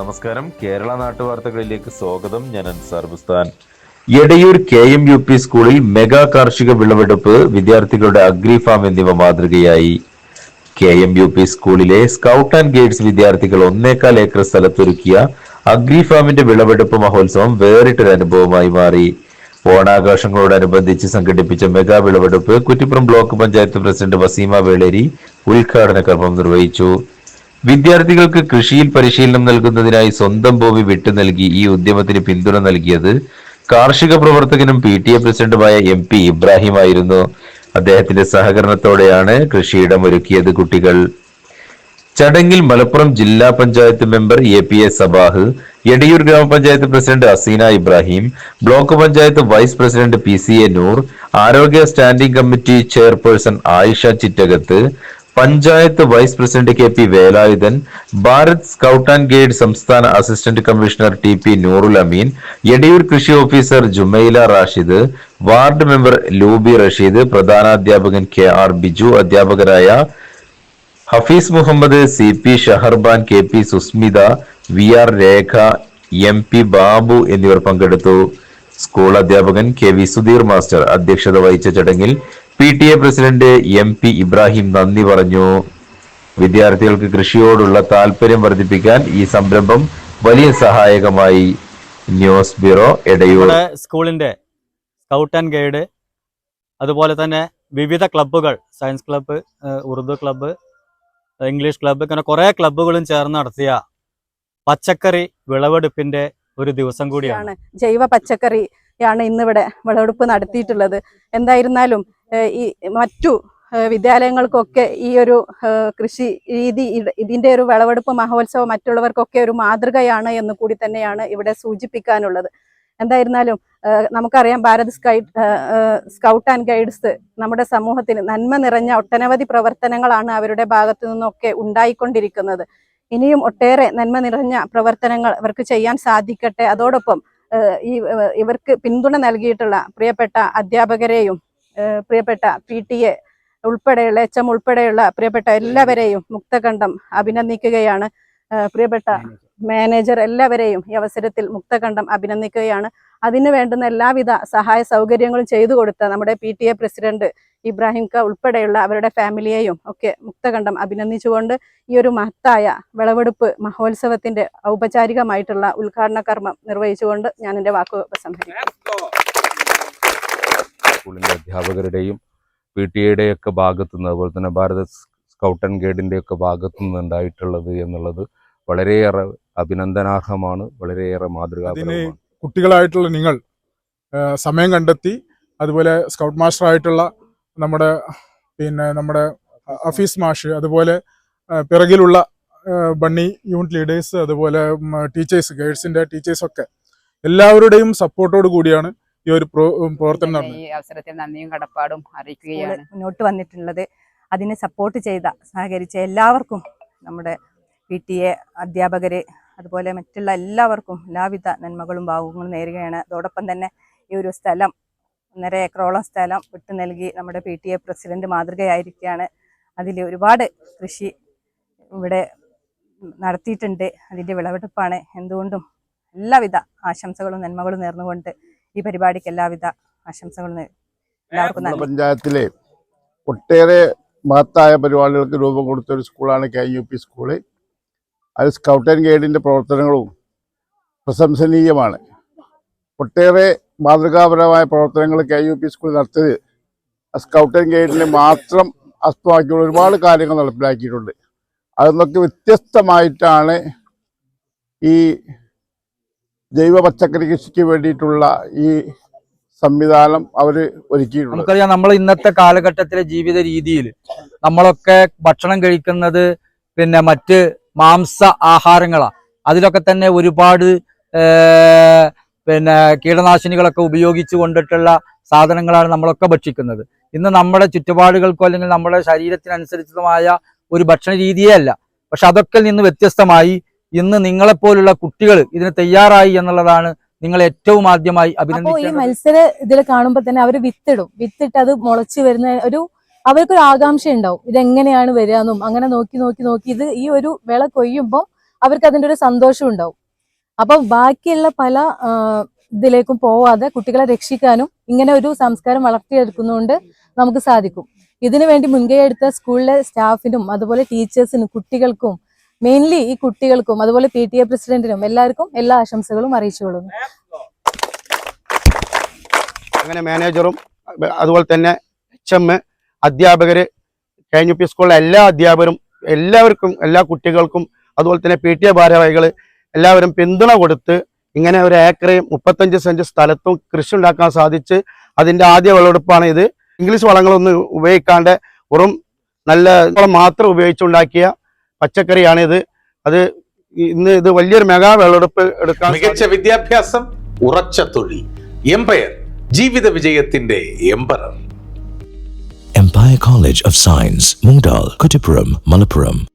നമസ്കാരം. കേരള നാട്ടുവാർത്തകളിലേക്ക് സ്വാഗതം. ഞാൻ Ansar Bustan. Edayur K M U P സ്കൂളിൽ മെഗാ കാർഷിക വിളവെടുപ്പ് വിദ്യാർത്ഥികളുടെ അഗ്രി ഫാം എന്നിവ മാതൃകയായി. കെ എം യു പി സ്കൂളിലെ സ്കൗട്ട് ആൻഡ് ഗൈഡ്സ് വിദ്യാർത്ഥികൾ ഒന്നേക്കാൽ ഏക്കർ സ്ഥലത്തൊരുക്കിയ അഗ്രി ഫാമിന്റെ വിളവെടുപ്പ് മഹോത്സവം വേറിട്ടൊരു അനുഭവമായി മാറി. ഓണാഘോഷങ്ങളോടനുബന്ധിച്ച് സംഘടിപ്പിച്ച മെഗാ വിളവെടുപ്പ് കുറ്റിപ്പുറം ബ്ലോക്ക് പഞ്ചായത്ത് പ്രസിഡന്റ് വസീമ വേളേരി ഉദ്ഘാടന കർമ്മം നിർവഹിച്ചു. വിദ്യാർത്ഥികൾക്ക് കൃഷിയിൽ പരിശീലനം നൽകുന്നതിനായി സ്വന്തം ഭൂമി വിട്ടു നൽകി ഈ ഉദ്യമത്തിന് പിന്തുണ നൽകിയത് കാർഷിക പ്രവർത്തകനും പി ടി എ പ്രസിഡന്റുമായ എം പി ഇബ്രാഹിം ആയിരുന്നു. അദ്ദേഹത്തിന്റെ സഹകരണത്തോടെയാണ് കൃഷിയിടം ഒരുക്കിയത് കുട്ടികൾ. ചടങ്ങിൽ മലപ്പുറം ജില്ലാ panchayat member A P A Sabah Edayur ഗ്രാമപഞ്ചായത്ത് president Aseena Ibrahim block panchayat vice president P C A Noor ആരോഗ്യ standing committee chairperson Ayisha Chittakath panchayat vice president K P Velayudhan Bharat scout and guide സംസ്ഥാന assistant commissioner T P Noorul Ameen Edayur കൃഷി officer Jumaila Rashid ward member Lubi Rasheed പ്രധാനാധ്യാപകൻ K R Biju അധ്യാപകരായ Hafeez Muhammad C P Shaharban K P Susmitha V R Rekha M P Babu എന്നിവർ പങ്കെടുത്തു. School അധ്യാപകൻ K V Sudheer master അധ്യക്ഷത വഹിച്ച ചടങ്ങിൽ P T A president M P Ibrahim നന്ദി പറഞ്ഞു. വിദ്യാർത്ഥികൾക്ക് കൃഷിയോടുള്ള താല്പര്യം വർദ്ധിപ്പിക്കാൻ ഈ സംരംഭം വലിയ സഹായകമായി. News bureau Edayur. സ്കൂളിന്റെ സ്കൗട്ട് ആൻഡ് ഗൈഡ് അതുപോലെ തന്നെ വിവിധ ക്ലബ്ബുകൾ science club Urdu club English club ഇങ്ങനെ കുറേ ക്ലബ്ബുകളും ചേർന്ന് നടത്തിയ പച്ചക്കറി വിളവെടുപ്പിന്റെ ഒരു ദിവസം കൂടിയാണ്. ജൈവ ജൈവ പച്ചക്കറിയാണ് ഇന്നിവിടെ വിളവെടുപ്പ് നടത്തിയിട്ടുള്ളത്. എന്തായിരുന്നാലും ഈ മറ്റു വിദ്യാലയങ്ങൾക്കൊക്കെ ഈ ഒരു കൃഷി രീതി ഇതിന്റെ ഒരു വിളവെടുപ്പ് മഹോത്സവം മറ്റുള്ളവർക്കൊക്കെ ഒരു മാതൃകയാണ് എന്ന് കൂടി തന്നെയാണ് ഇവിടെ സൂചിപ്പിക്കാനുള്ളത്. എന്തായിരുന്നാലും നമുക്കറിയാം Bharat sky scout and guides നമ്മുടെ സമൂഹത്തിന് നന്മ നിറഞ്ഞ ഒട്ടനവധി പ്രവർത്തനങ്ങളാണ് അവരുടെ ഭാഗത്തു നിന്നൊക്കെ ഉണ്ടായിക്കൊണ്ടിരിക്കുന്നത്. ഇനിയും ഒട്ടേറെ നന്മ നിറഞ്ഞ പ്രവർത്തനങ്ങൾ ഇവർക്ക് ചെയ്യാൻ സാധിക്കട്ടെ. അതോടൊപ്പം ഈ ഇവർക്ക് പിന്തുണ നൽകിയിട്ടുള്ള പ്രിയപ്പെട്ട അധ്യാപകരെയും പ്രിയപ്പെട്ട പി ടി എ ഉൾപ്പെടെയുള്ള എച്ച് എം ഉൾപ്പെടെയുള്ള പ്രിയപ്പെട്ട എല്ലാവരെയും മുക്തകണ്ഠം അഭിനന്ദിക്കുകയാണ്. പ്രിയപ്പെട്ട മാനേജർ എല്ലാവരെയും ഈ അവസരത്തിൽ മുക്തകണ്ഠം അഭിനന്ദിക്കുകയാണ്. അതിന് വേണ്ടുന്ന എല്ലാവിധ സഹായ സൗകര്യങ്ങളും ചെയ്തു കൊടുത്ത നമ്മുടെ P T A president Ibrahim ക ഉൾപ്പെടെയുള്ള അവരുടെ ഫാമിലിയെയും ഒക്കെ മുക്തകണ്ഠം അഭിനന്ദിച്ചുകൊണ്ട് ഈ ഒരു മഹത്തായ വിളവെടുപ്പ് മഹോത്സവത്തിന്റെ ഔപചാരികമായിട്ടുള്ള ഉദ്ഘാടന കർമ്മം നിർവഹിച്ചുകൊണ്ട് ഞാൻ എന്റെ വാക്കുകൾ ഉപസംഹരിക്കുന്നു സ്കൂളിന്റെ അധ്യാപകരുടെയും പി ടി എയുടെ ഒക്കെ ഭാഗത്തു നിന്ന് അതുപോലെ തന്നെ ഭാരത സ്കൗട്ട് ആൻഡ് ഗൈഡിന്റെ ഭാഗത്തുനിന്ന് ഭാഗത്തു നിന്ന് ഉണ്ടായിട്ടുള്ളത് എന്നുള്ളത് വളരെയേറെ അഭിനന്ദനാർഹമാണ് വളരെയേറെ മാതൃകാപരമാണ് കുട്ടികളായിട്ടുള്ള നിങ്ങൾ സമയം കണ്ടെത്തി അതുപോലെ സ്കൗട്ട് മാസ്റ്റർ ആയിട്ടുള്ള നമ്മുടെ പിന്നെ നമ്മുടെ അഫീസ് മാഷ് അതുപോലെ പിറകിലുള്ള ബണ്ണി യൂണിറ്റ് ലീഡേഴ്സ് അതുപോലെ ടീച്ചേഴ്സ് ഗൈഡ്സിന്റെ ടീച്ചേഴ്സ് ഒക്കെ എല്ലാവരുടെയും സപ്പോർട്ടോട് കൂടിയാണ് ഈ ഒരു പ്രോ- പ്രവർത്തനം നടന്നത്. ഈ അവസരത്തിൽ നന്ദിയും കടപ്പാടും അറിയിക്കുകയാണ്. മുന്നോട്ട് വന്നിട്ടുള്ളത്. അതിനെ സപ്പോർട്ട് ചെയ്ത സഹകരിച്ച എല്ലാവർക്കും നമ്മുടെ പി ടി എ അധ്യാപകര് അതുപോലെ മറ്റുള്ള എല്ലാവർക്കും എല്ലാവിധ നന്മകളും ഭാവങ്ങളും നേരുകയാണ്. അതോടൊപ്പം തന്നെ ഈ ഒരു സ്ഥലം ഒന്നര ഏക്കറോളം സ്ഥലം വിട്ടു നൽകി നമ്മുടെ പി ടി എ പ്രസിഡന്റ് മാതൃകയായിരിക്കുകയാണ്. അതിൽ ഒരുപാട് കൃഷി ഇവിടെ നടത്തിയിട്ടുണ്ട്. അതിന്റെ വിളവെടുപ്പാണ് എന്തുകൊണ്ടും എല്ലാവിധ ആശംസകളും നന്മകളും നേർന്നുകൊണ്ട് ഈ പരിപാടിക്ക് എല്ലാവിധ ആശംസകളും എല്ലാവർക്കും പഞ്ചായത്തിലെ ഒട്ടേറെ മഹത്തായ പരിപാടികൾക്ക് രൂപം കൊടുത്ത ഒരു സ്കൂളാണ് കെ യു പി സ്കൂൾ. അത് സ്കൗട്ട് ആൻഡ് ഗൈഡിന്റെ പ്രവർത്തനങ്ങളും പ്രശംസനീയമാണ്. ഒട്ടേറെ മാതൃകാപരമായ പ്രവർത്തനങ്ങൾ കെ യു പി സ്കൂൾ നടത്തിയത്. സ്കൗട്ട് ആൻഡ് ഗൈഡിനെ മാത്രം അസ്തമാക്കിയുള്ള ഒരുപാട് കാര്യങ്ങൾ നടപ്പിലാക്കിയിട്ടുണ്ട്. അതൊന്നൊക്കെ വ്യത്യസ്തമായിട്ടാണ് ഈ ജൈവ പച്ചക്കറി കൃഷിക്ക് വേണ്ടിയിട്ടുള്ള ഈ സംവിധാനം അവർ ഒരുക്കിയിട്ടുണ്ട് നമുക്കറിയാം നമ്മൾ ഇന്നത്തെ കാലഘട്ടത്തിലെ ജീവിത രീതിയിൽ നമ്മളൊക്കെ ഭക്ഷണം കഴിക്കുന്നത് പിന്നെ മറ്റ് മാംസ ആഹാരങ്ങളാണ് അതിലൊക്കെ തന്നെ ഒരുപാട് പിന്നെ കീടനാശിനികളൊക്കെ ഉപയോഗിച്ചു കൊണ്ടിട്ടുള്ള സാധനങ്ങളാണ് നമ്മളൊക്കെ ഭക്ഷിക്കുന്നത്. ഇന്ന് നമ്മുടെ ചുറ്റുപാടുകൾക്കോ അല്ലെങ്കിൽ നമ്മുടെ ശരീരത്തിനനുസരിച്ചതുമായ ഒരു ഭക്ഷണ രീതിയേ അല്ല. പക്ഷെ അതൊക്കെ നിന്ന് വ്യത്യസ്തമായി ഇന്ന് നിങ്ങളെപ്പോലുള്ള കുട്ടികൾ ഇതിന് തയ്യാറായി എന്നുള്ളതാണ് നിങ്ങൾ ഏറ്റവും ആദ്യമായി അഭിനന്ദിക്കുന്നത് ഈ മത്സര ഇതിൽ കാണുമ്പോ തന്നെ അവർ വിത്തിടും. വിത്തിട്ട് അത് മുളച്ചു വരുന്ന ഒരു അവർക്കൊരു ആകാംക്ഷ ഉണ്ടാവും ഇതെങ്ങനെയാണ് വരിക എന്നും അങ്ങനെ നോക്കി നോക്കി നോക്കി ഇത് ഈ ഒരു വിള കൊയ്യുമ്പോൾ അവർക്ക് അതിന്റെ ഒരു സന്തോഷം ഉണ്ടാവും അപ്പൊ ബാക്കിയുള്ള പല ഇതിലേക്കും പോവാതെ കുട്ടികളെ രക്ഷിക്കാനും ഇങ്ങനെ ഒരു സംസ്കാരം വളർത്തിയെടുക്കുന്നതുകൊണ്ട് നമുക്ക് സാധിക്കും. ഇതിനു വേണ്ടി മുൻകൈ എടുത്ത സ്കൂളിലെ സ്റ്റാഫിനും അതുപോലെ ടീച്ചേഴ്സിനും കുട്ടികൾക്കും മെയിൻലി ഈ കുട്ടികൾക്കും അതുപോലെ പി ടി എ പ്രസിഡന്റിനും എല്ലാവർക്കും എല്ലാ ആശംസകളും അറിയിച്ചുകൊള്ളുന്നു അങ്ങനെ മാനേജറും അതുപോലെ തന്നെ എച്ച് എം അധ്യാപകര് കെ യു പി സ്കൂളിലെ എല്ലാ അധ്യാപകരും എല്ലാവർക്കും എല്ലാ കുട്ടികൾക്കും അതുപോലെ തന്നെ പി ടി എ ഭാരവാഹികൾ എല്ലാവരും പിന്തുണ കൊടുത്ത് ഇങ്ങനെ ഒരു ഏക്കർ മുപ്പത്തഞ്ച് സെന്റ് സ്ഥലത്തും കൃഷി ഉണ്ടാക്കാൻ സാധിച്ച് അതിന്റെ ആദ്യ വിളവെടുപ്പാണ് ഇത്. ഇംഗ്ലീഷ് വളങ്ങളൊന്നും ഉപയോഗിക്കാണ്ട് വെറും നല്ല വളം മാത്രം ഉപയോഗിച്ചുണ്ടാക്കിയ പച്ചക്കറിയാണ് ഇത്. അത് ഇന്ന് ഇത് വലിയൊരു മെഗാ വിളവെടുപ്പ് എടുക്കാൻ മികച്ച വിദ്യാഭ്യാസം ഉറച്ച തൊഴിൽ എംപയർ ജീവിത വിജയത്തിന്റെ emperor. Empire College of Science, Mungdal, Kuttipuram, Malappuram.